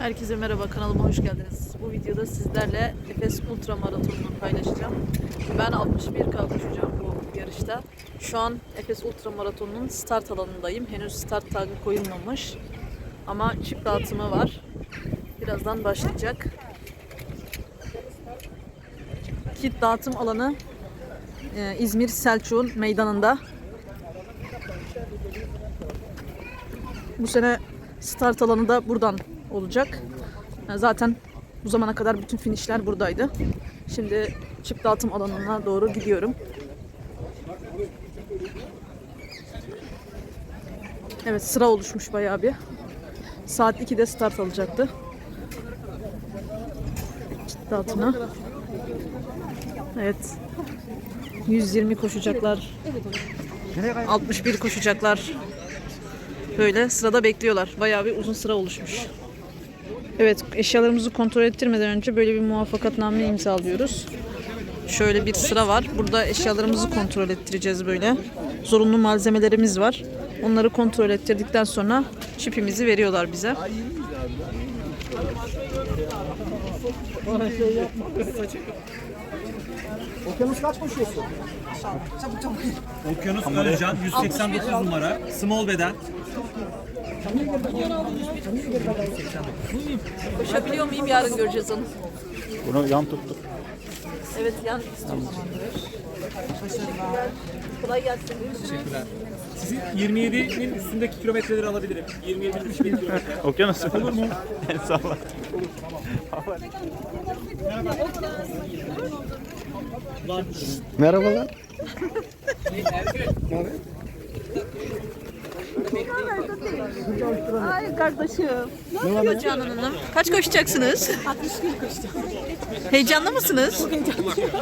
Herkese merhaba kanalıma hoş geldiniz. Bu videoda sizlerle Efes Ultra Maratonu'nu paylaşacağım. Ben 61 koşacağım bu yarışta. Şu an Efes Ultra Maratonu'nun start alanındayım. Henüz start tagı koyulmamış. Ama çip dağıtımı var. Birazdan başlayacak. Kit dağıtım alanı e, İzmir Selçuk'un meydanında. Bu sene start alanı da buradan olacak. Zaten bu zamana kadar bütün finişler buradaydı. Şimdi çip dağıtım alanına doğru gidiyorum. Evet sıra oluşmuş bayağı bir. Saat 2'de start alacaktı. Çip dağıtımına. Evet. 120 koşacaklar. 61 koşacaklar. Böyle sırada bekliyorlar. Bayağı bir uzun sıra oluşmuş. Evet eşyalarımızı kontrol ettirmeden önce böyle bir muvaffakatname imzalıyoruz. Şöyle bir sıra var. Burada eşyalarımızı kontrol ettireceğiz böyle. Zorunlu malzemelerimiz var. Onları kontrol ettirdikten sonra çipimizi veriyorlar bize. Okyanus kaç koşuyorsun? Okyanus Özcan 189 numara. Small beden. Koşabiliyor muyum? Yarın göreceğiz onu. Bunu yan tuttuk. Evet yan istiyorum. Kolay gelsin. Sizin 27'nin üstündeki kilometreleri alabilirim. 27'nin üstündeki kilometre. Okyanus olur mu? Sağ ol. Merhabalar. Ay kardeşim. Ne yapıyor Canan Hanım? Kaç koşacaksınız? 61 koştum. Heyecanlı mısınız?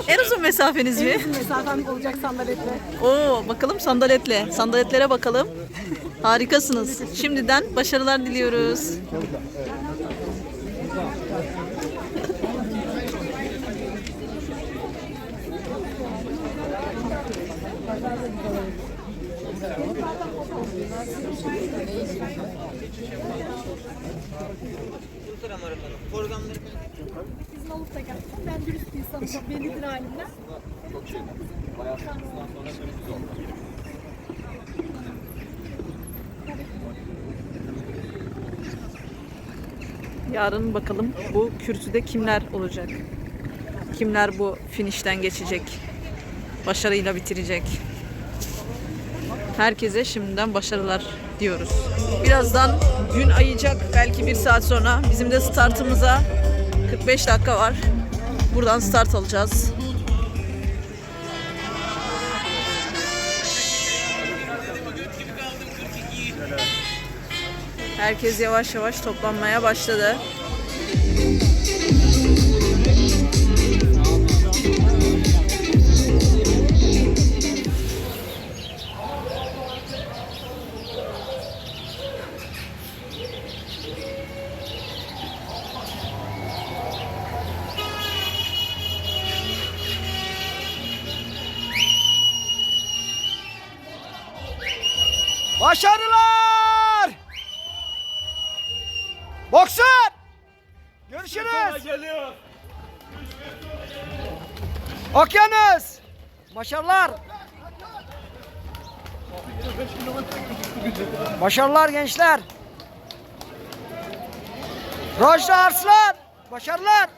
En uzun mesafeniz mi? Mesafem olacak sandaletle. Oo, bakalım sandaletle. Sandaletlere bakalım. Harikasınız. Şimdiden başarılar diliyoruz. Sizin olup da geldim. Ben dürüst bir insanım. Bellidir halimden. Yarın bakalım bu kürsüde kimler olacak? Kimler bu finişten geçecek? Başarıyla bitirecek? Herkese şimdiden başarılar diyoruz. Birazdan gün ayacak belki bir saat sonra. Bizim de startımıza 45 dakika var. Buradan start alacağız. Herkes yavaş yavaş toplanmaya başladı. Görüşürüz. Okyanus! Başarılar! Başarılar gençler! Rojda Arslan! Başarılar!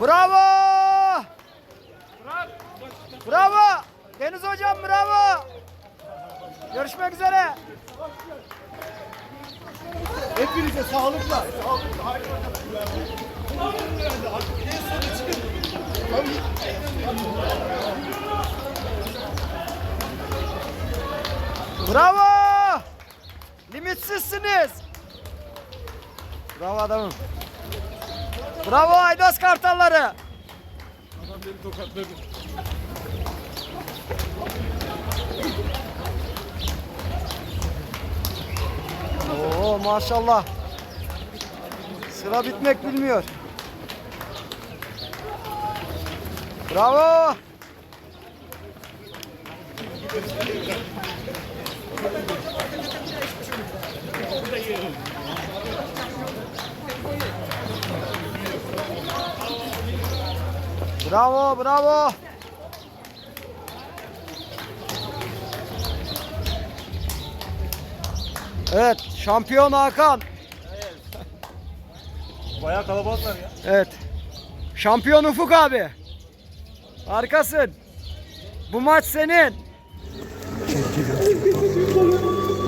Bravo! Bravo! Deniz hocam bravo! Görüşmek üzere. Hepinize sağlıkla. Bravo! Limitsizsiniz. Bravo adamım. Bravo Aydas Kartalları. Oo maşallah. Sıra bitmek bilmiyor. Bravo. Bravo, bravo. Evet, şampiyon Hakan. Bayağı kalabalıklar ya. Evet. Şampiyon Ufuk abi. Harikasın. Bu maç senin.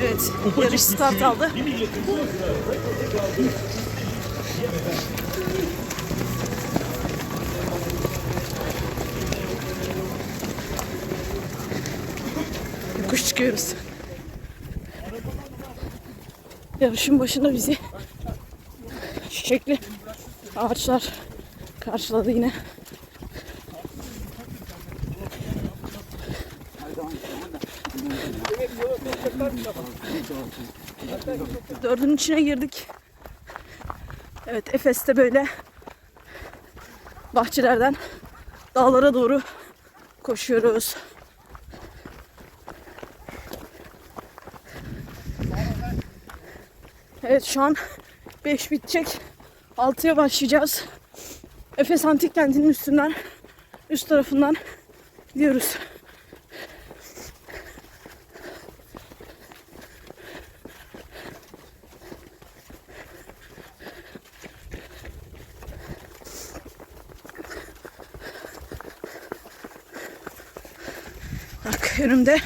Evet, yarış start aldı. Yokuş çıkıyoruz. Yarışın başında bizi çiçekli ağaçlar karşıladı yine. Dördün içine girdik. Evet Efes'te böyle bahçelerden dağlara doğru koşuyoruz. Evet şu an 5 bitecek. 6'ya başlayacağız. Efes Antik Kenti'nin üstünden üst tarafından gidiyoruz. Bak önümde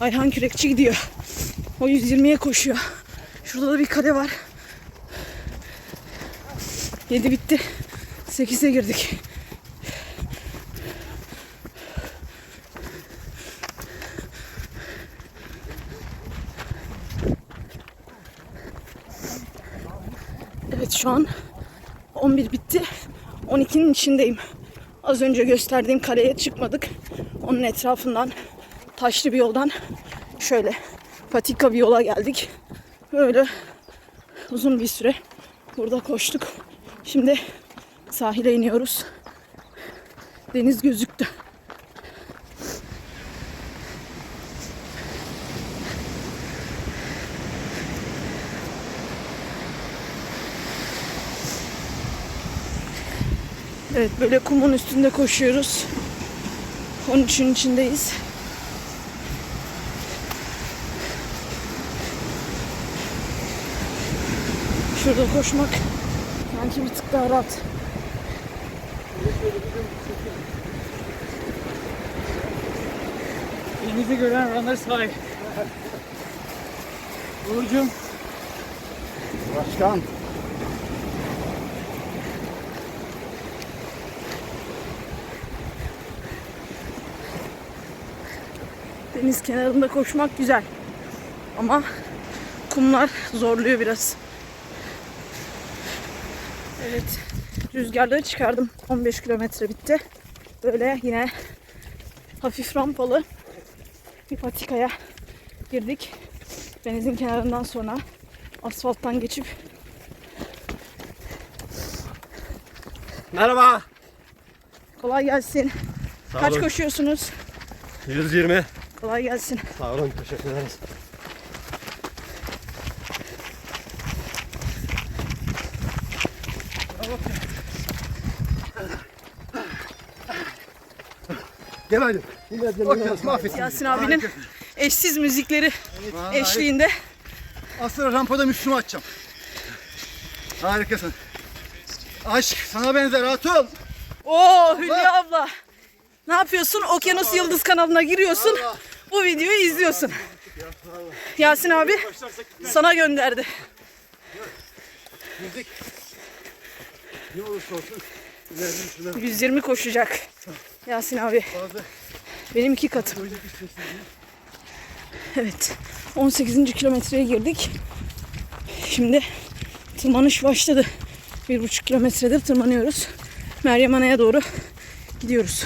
Ayhan Kürekçi gidiyor. O 120'ye koşuyor. Şurada da bir kale var. 7 bitti. 8'e girdik. Evet şu an 11 bitti. 12'nin içindeyim. Az önce gösterdiğim kaleye çıkmadık. Onun etrafından taşlı bir yoldan şöyle patika bir yola geldik. Böyle uzun bir süre burada koştuk. Şimdi sahile iniyoruz. Deniz gözüktü. Evet böyle kumun üstünde koşuyoruz. 13'ün içindeyiz. Şurada koşmak sanki bir tık daha rahat. Denizi gören runner sahip. Uğur'cum Başkan. Deniz kenarında koşmak güzel. Ama kumlar zorluyor biraz. Evet. Rüzgarları çıkardım. 15 kilometre bitti. Böyle yine hafif rampalı bir patikaya girdik. Denizin kenarından sonra asfalttan geçip Merhaba. kolay gelsin. Sağ Kaç olun. koşuyorsunuz? 120. Kolay gelsin. Sağ olun. Teşekkür ederiz. Gel hadi. Okyanus mahvetsin. Yasin abinin eşsiz müzikleri eşliğinde Aslı rampada Müslüman açacağım. Harikasın. Aşk sana benzer ol. Oo Hülya abla. Ne yapıyorsun? Okyanus Yıldız kanalına giriyorsun. Bu videoyu izliyorsun. Yasin abi sana gönderdi. Müzik. Ne olursa olsun. İleride şuna 120 koşacak. Yasin abi. Benim iki katım. Evet. 18. kilometreye girdik. Şimdi tırmanış başladı. Bir buçuk kilometredir tırmanıyoruz. Meryem Ana'ya doğru gidiyoruz.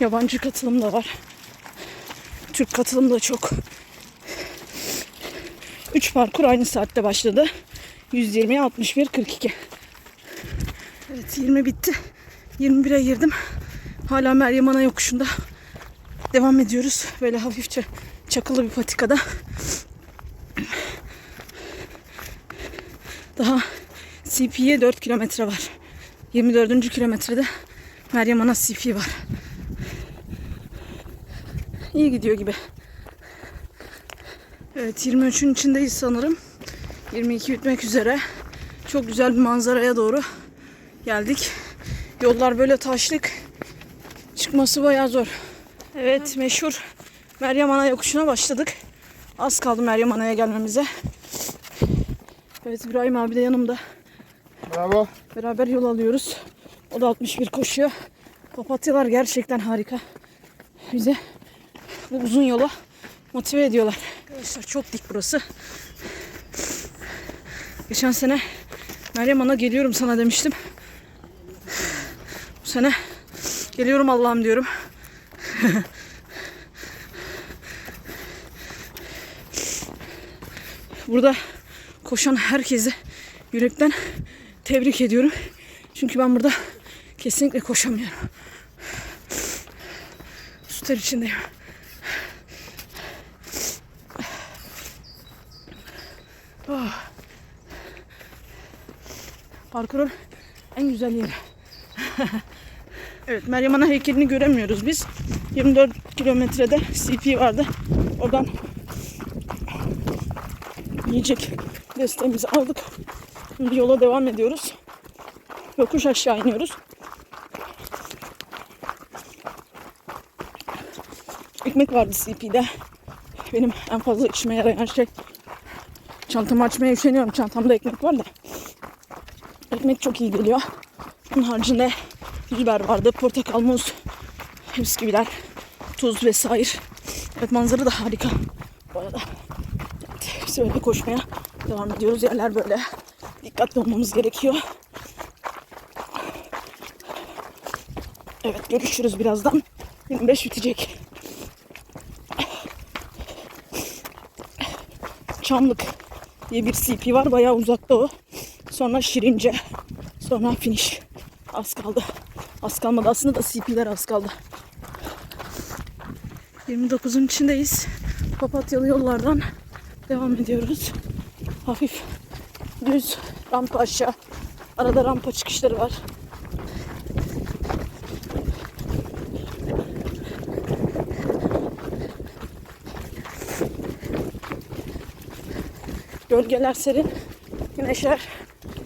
Yabancı katılım da var. Türk katılım da çok. 3 parkur aynı saatte başladı. 120, 61, 42. Evet 20 bitti. 21'e girdim. Hala Meryem Ana yokuşunda. Devam ediyoruz. Böyle hafifçe çakılı bir patikada. Daha CP'ye 4 kilometre var. 24. kilometrede Meryem Ana CP var. İyi gidiyor gibi. Evet 23'ün içindeyiz sanırım. 22 bitmek üzere. Çok güzel bir manzaraya doğru geldik. Yollar böyle taşlık. Çıkması bayağı zor. Evet meşhur Meryem Ana yokuşuna başladık. Az kaldı Meryem Ana'ya gelmemize. Evet İbrahim abi de yanımda. Bravo. Beraber yol alıyoruz. O da 61 koşuyor. Papatyalar gerçekten harika. Bize bu uzun yola motive ediyorlar. Arkadaşlar çok dik burası. Geçen sene Meryem Ana geliyorum sana demiştim. Bu sene geliyorum Allah'ım diyorum. Burada koşan herkesi yürekten tebrik ediyorum. Çünkü ben burada kesinlikle koşamıyorum. Su ter içindeyim. Oh. Parkurun en güzel yeri. evet Meryem Ana heykelini göremiyoruz biz. 24 kilometrede CP vardı. Oradan yiyecek desteğimizi aldık. Şimdi yola devam ediyoruz. Yokuş aşağı iniyoruz. Ekmek vardı CP'de. Benim en fazla işime yarayan şey. Çantamı açmaya üşeniyorum. Çantamda ekmek var da. Ekmek çok iyi geliyor. Onun haricinde biber vardı, portakal, muz, bisküviler, tuz vesaire. Evet manzara da harika. Bu arada evet, öyle koşmaya devam ediyoruz. Yerler böyle. Dikkatli olmamız gerekiyor. Evet görüşürüz birazdan. 25 bitecek. Çamlık diye bir CP var. Bayağı uzakta o. Sonra Şirince. Sonra finish. Az kaldı. Az kalmadı. Aslında da CP'ler az kaldı. 29'un içindeyiz. Papatyalı yollardan devam ediyoruz. Hafif düz rampa aşağı. Arada rampa çıkışları var. Gölgeler serin, güneşler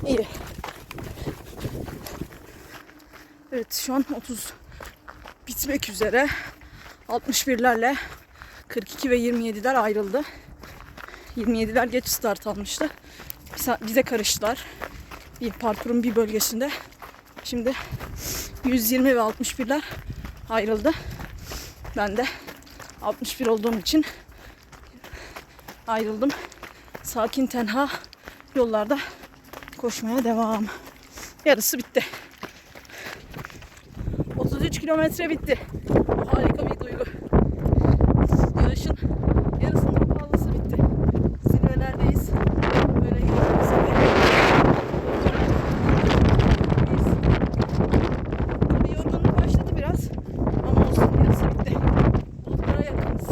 iyi. Evet şu an 30 bitmek üzere. 61'lerle 42 ve 27'ler ayrıldı. 27'ler geç start almıştı. Bize- karıştılar. Bir parkurun bir bölgesinde. Şimdi 120 ve 61'ler ayrıldı. Ben de 61 olduğum için ayrıldım. Sakin tenha yollarda koşmaya devam. Yarısı bitti. 33 kilometre bitti. Harika bir duygu. Yarışın yarısından fazlası bitti. Zirvelerdeyiz. Böyle gidiyoruz. Tabii yorgunluk başladı biraz. Ama olsun yarısı bitti. Bulutlara yakınız.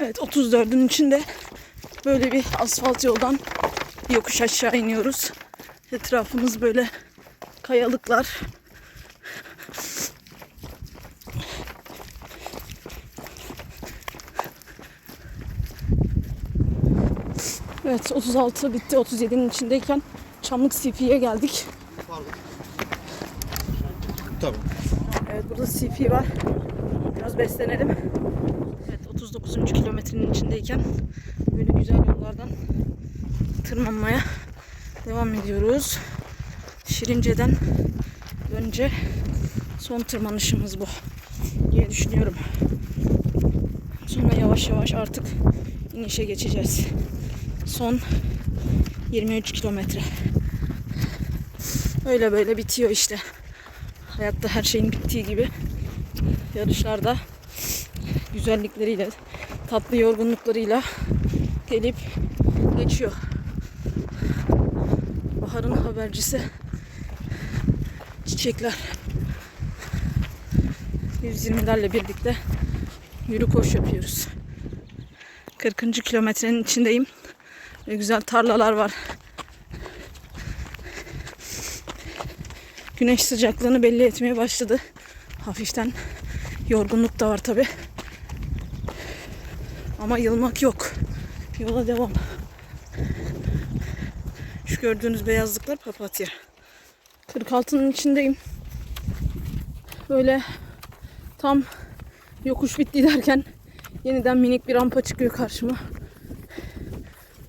Evet 34'ün içinde böyle bir asfalt yoldan yokuş aşağı iniyoruz. Etrafımız böyle kayalıklar. Evet 36 bitti 37'nin içindeyken Çamlık CP'ye geldik. Tamam. Evet burada CP var. Biraz beslenelim. Evet 39. kilometrenin içindeyken böyle güzel yollardan tırmanmaya devam ediyoruz. Şirince'den önce son tırmanışımız bu diye düşünüyorum. Sonra yavaş yavaş artık inişe geçeceğiz. Son 23 kilometre. Öyle böyle bitiyor işte. Hayatta her şeyin bittiği gibi yarışlarda güzel güzellikleriyle, tatlı yorgunluklarıyla gelip geçiyor. Baharın habercisi çiçekler. 120'lerle birlikte yürü koş yapıyoruz. 40. kilometrenin içindeyim. Ve güzel tarlalar var. Güneş sıcaklığını belli etmeye başladı. Hafiften yorgunluk da var tabi. Ama yılmak yok. Yola devam. Şu gördüğünüz beyazlıklar papatya. 46'nın içindeyim. Böyle tam yokuş bitti derken yeniden minik bir rampa çıkıyor karşıma.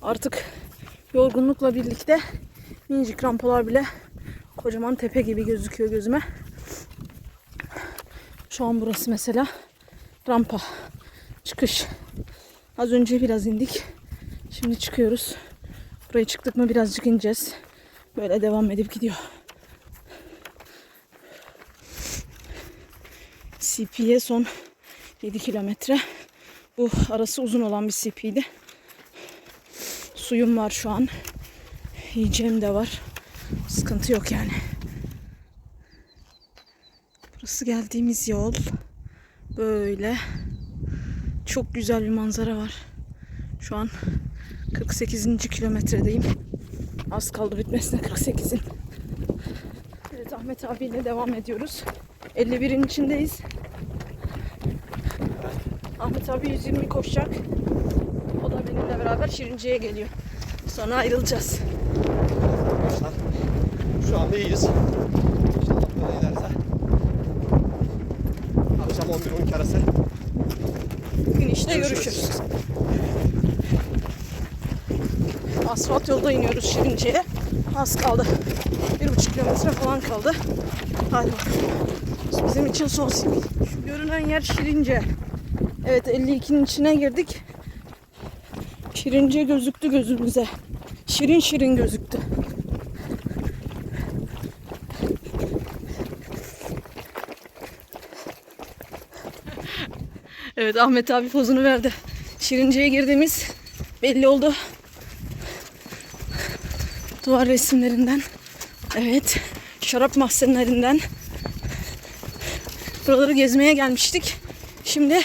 Artık yorgunlukla birlikte minicik rampalar bile kocaman tepe gibi gözüküyor gözüme. Şu an burası mesela rampa. Çıkış. Az önce biraz indik. Şimdi çıkıyoruz. Buraya çıktık mı birazcık ineceğiz. Böyle devam edip gidiyor. CP'ye son 7 kilometre. Bu arası uzun olan bir CP'ydi. Suyum var şu an. Yiyeceğim de var. Sıkıntı yok yani. Burası geldiğimiz yol. Böyle. Çok güzel bir manzara var. Şu an 48. kilometredeyim. Az kaldı bitmesine 48'in. Evet Ahmet abiyle devam ediyoruz. 51'in içindeyiz. Ahmet abi 120 koşacak. O da benimle beraber Şirince'ye geliyor. Sonra ayrılacağız. Şu anda iyiyiz. İşte görüşürüz. Asfalt yolda iniyoruz Şirince'ye. Az kaldı. Bir buçuk kilometre falan kaldı. Hadi bakalım. Bizim için son simit. Şu görünen yer Şirince. Evet 52'nin içine girdik. Şirince gözüktü gözümüze. Şirin şirin gözüktü. Evet Ahmet abi pozunu verdi. Şirince'ye girdiğimiz belli oldu. Duvar resimlerinden. Evet. Şarap mahzenlerinden. Buraları gezmeye gelmiştik. Şimdi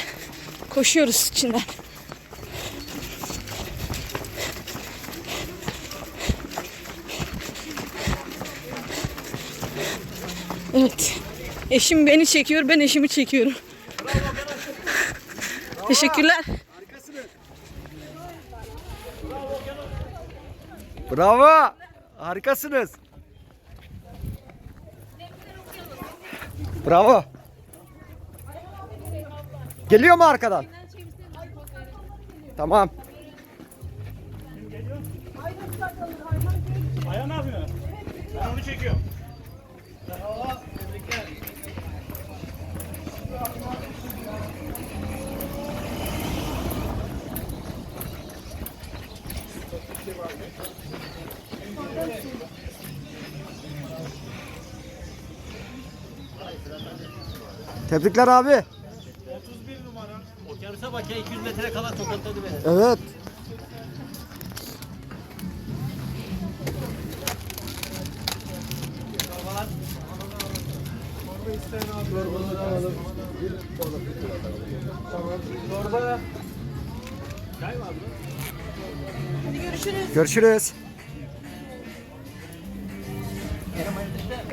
koşuyoruz içinden. Evet. Eşim beni çekiyor, ben eşimi çekiyorum. Teşekkürler. Bravo. Harikasınız. Bravo. Geliyor mu arkadan? Tamam. Aya ne yapıyor? Ben onu çekiyorum. Tebrikler abi. Okyanusa bak ya 200 metre kala tokatladı beni. Evet. Görüşürüz.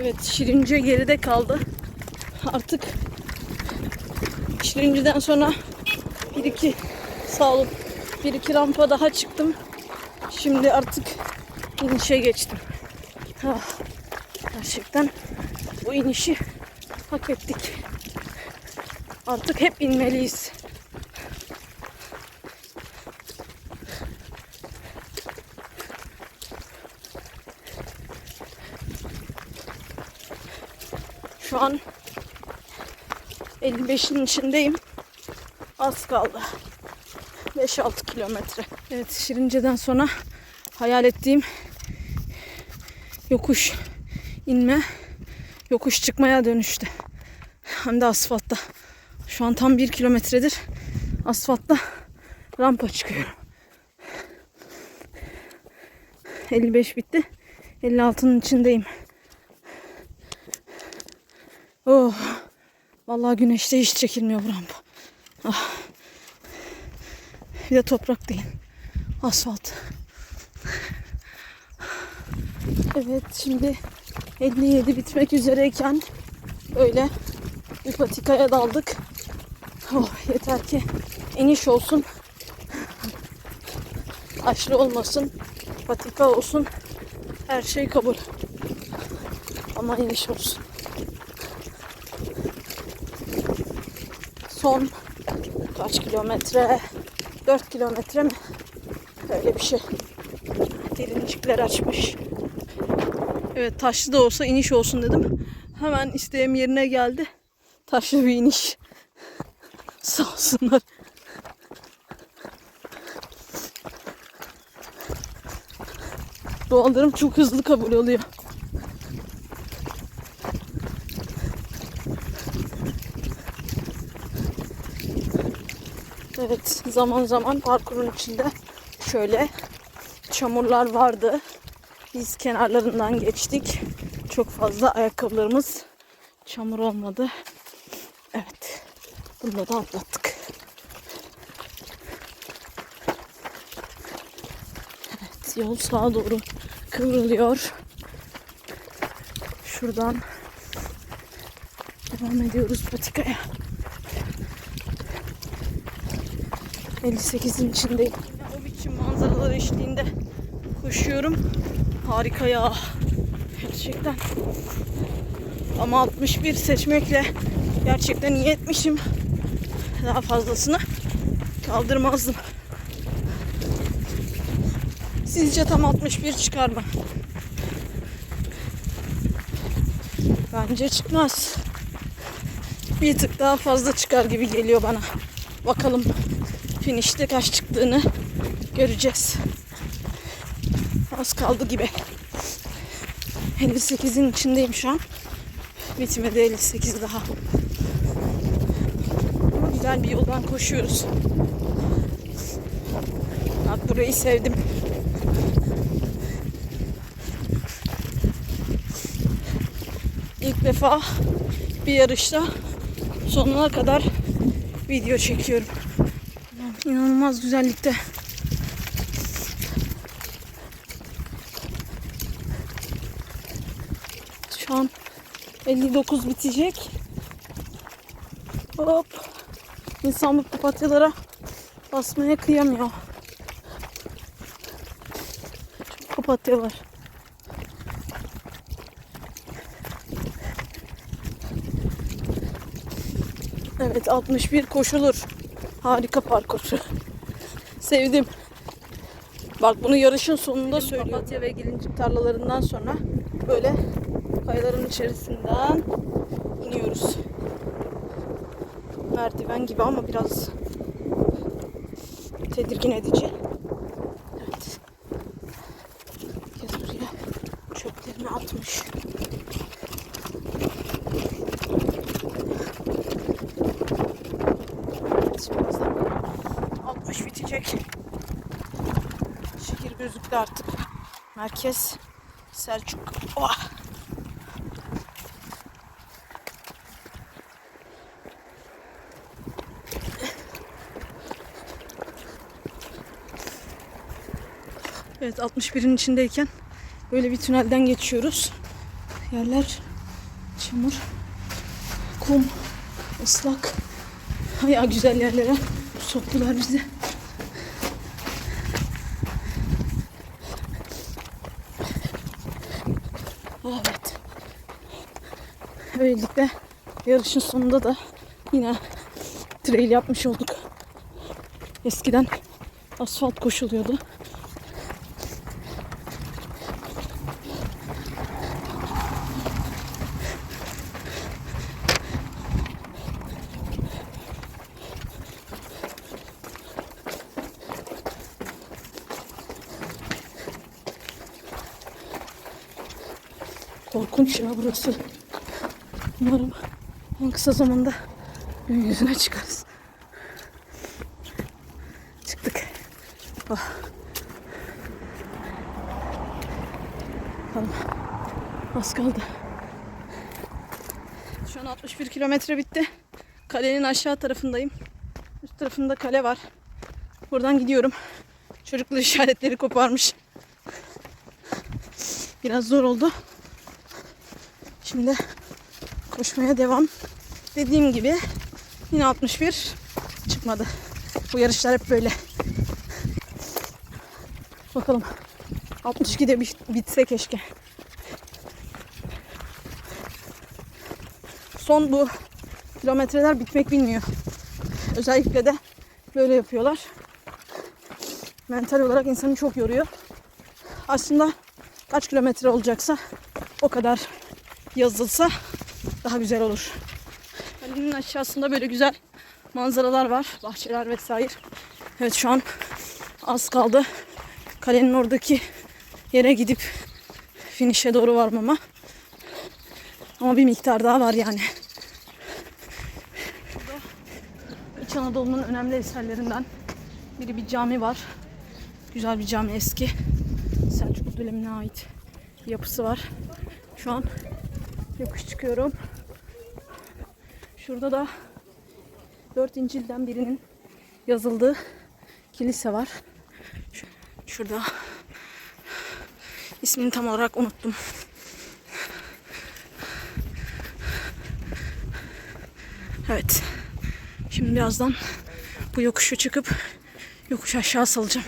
Evet Şirince geride kaldı. Artık Şirince'den sonra bir iki sağ olun bir iki rampa daha çıktım. Şimdi artık inişe geçtim. Ah, gerçekten bu inişi hak ettik. Artık hep inmeliyiz. Şu an 55'in içindeyim. Az kaldı. 5-6 kilometre. Evet Şirince'den sonra hayal ettiğim yokuş inme yokuş çıkmaya dönüştü. Hem de asfaltta. Şu an tam bir kilometredir asfaltta rampa çıkıyorum. 55 bitti. 56'nın içindeyim. Oh. Vallahi güneşte hiç çekilmiyor bu rampa. Ah. Bir de toprak değil. Asfalt. Evet şimdi 57 bitmek üzereyken böyle bir patikaya daldık. Oh, yeter ki iniş olsun. Aşırı olmasın. Patika olsun. Her şey kabul. Ama iniş olsun. Son kaç kilometre? 4 kilometre mi? Öyle bir şey. Derincikler açmış. Evet taşlı da olsa iniş olsun dedim. Hemen isteğim yerine geldi. Taşlı bir iniş. Sağ olsunlar. Dualarım çok hızlı kabul oluyor. Evet zaman zaman parkurun içinde şöyle çamurlar vardı. Biz kenarlarından geçtik. Çok fazla ayakkabılarımız çamur olmadı. Evet. Bunu da atlattık. Evet, yol sağa doğru kıvrılıyor. Şuradan devam ediyoruz patikaya. 58'in içindeyim. O biçim manzaralar eşliğinde koşuyorum. Harika ya. Gerçekten. Ama 61 seçmekle gerçekten iyi etmişim. Daha fazlasını kaldırmazdım. Sizce tam 61 çıkar mı? Bence çıkmaz. Bir tık daha fazla çıkar gibi geliyor bana. Bakalım finişte kaç çıktığını göreceğiz. Az kaldı gibi. 58'in içindeyim şu an. Bitmedi 58 daha. Ama güzel bir yoldan koşuyoruz. Bak burayı sevdim. İlk defa bir yarışta sonuna kadar video çekiyorum. İnanılmaz güzellikte. Şu an 59 bitecek. Hop. İnsan bu papatyalara basmaya kıyamıyor. Çok papatya var. Evet 61 koşulur. Harika parkur. Sevdim. Bak bunu yarışın sonunda söylüyorum. Papatya ve gelincik tarlalarından sonra böyle kayaların içerisinden iniyoruz. Merdiven gibi ama biraz tedirgin edici. Evet. Herkes buraya çöplerini atmış. Evet, birazdan 60 bitecek. Şehir gözüktü artık. Merkez Selçuk. Oh. Evet 61'in içindeyken böyle bir tünelden geçiyoruz. Yerler çamur, kum, ıslak. Ya güzel yerlere soktular bizi. Evet. Böylelikle yarışın sonunda da yine trail yapmış olduk. Eskiden asfalt koşuluyordu. Korkunç ya burası. Umarım en kısa zamanda gün yüzüne çıkarız. Çıktık. Oh. Tamam. Az kaldı. Şu an 61 kilometre bitti. Kalenin aşağı tarafındayım. Üst tarafında kale var. Buradan gidiyorum. Çocuklar işaretleri koparmış. Biraz zor oldu. Şimdi koşmaya devam. Dediğim gibi yine 61 çıkmadı. Bu yarışlar hep böyle. Bakalım. 62'de bit- bitse keşke. Son bu kilometreler bitmek bilmiyor. Özellikle de böyle yapıyorlar. Mental olarak insanı çok yoruyor. Aslında kaç kilometre olacaksa o kadar yazılsa daha güzel olur. Kalenin aşağısında böyle güzel manzaralar var. Bahçeler vesaire. Evet şu an az kaldı. Kalenin oradaki yere gidip finişe doğru varmama. Ama bir miktar daha var yani. Burada İç Anadolu'nun önemli eserlerinden biri bir cami var. Güzel bir cami eski. Selçuklu dönemine ait bir yapısı var. Şu an yokuş çıkıyorum. Şurada da dört İncil'den birinin yazıldığı kilise var. Şu- Şurada ismini tam olarak unuttum. Evet. Şimdi birazdan bu yokuşu çıkıp yokuş aşağı salacağım.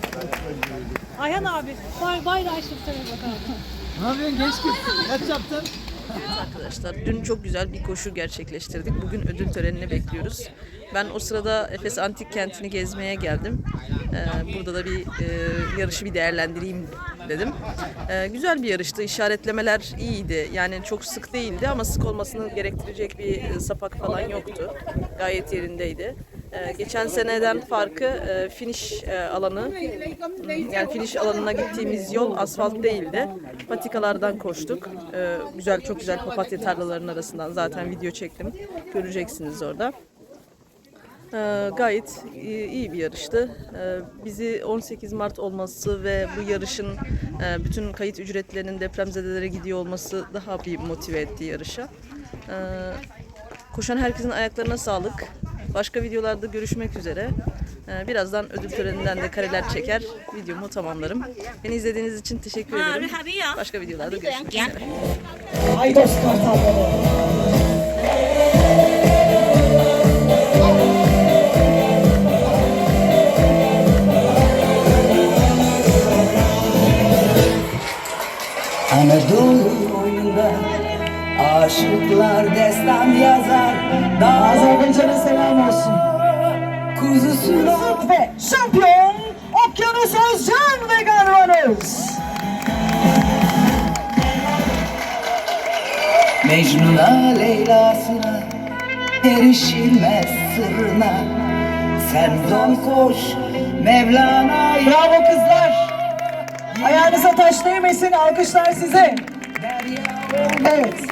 Ayhan abi bay bayrağı açtı bu tarafa bak abi. Arkadaşlar dün çok güzel bir koşu gerçekleştirdik. Bugün ödül törenini bekliyoruz. Ben o sırada Efes Antik Kenti'ni gezmeye geldim. Ee, burada da bir e, yarışı bir değerlendireyim dedim. Ee, güzel bir yarıştı. İşaretlemeler iyiydi. Yani çok sık değildi ama sık olmasını gerektirecek bir e, sapak falan yoktu. Gayet yerindeydi. Ee, geçen seneden farkı e, finish e, alanı yani finish alanına gittiğimiz yol asfalt değildi. Patikalardan koştuk. Ee, güzel çok güzel papatya tarlalarının arasından zaten video çektim. Göreceksiniz orada. Ee, gayet iyi, bir yarıştı. Ee, bizi 18 Mart olması ve bu yarışın e, bütün kayıt ücretlerinin depremzedelere gidiyor olması daha bir motive etti yarışa. Ee, koşan herkesin ayaklarına sağlık. Başka videolarda görüşmek üzere. Ee, birazdan ödül töreninden de kareler çeker, videomu tamamlarım. Beni izlediğiniz için teşekkür ederim. Başka videolarda görüşmek üzere. Aydos Kartalları. Anadolu oyunda aşıklar destan yazar. Azerbaycan'a selam olsun. Kuzusuna ve şampiyon Okyanus Özcan ve Garvanız. Mecnun'a Leyla'sına erişilmez sırrına. Sen don koş Mevlana. Bravo kızlar. Ayağınıza taş değmesin alkışlar size. Evet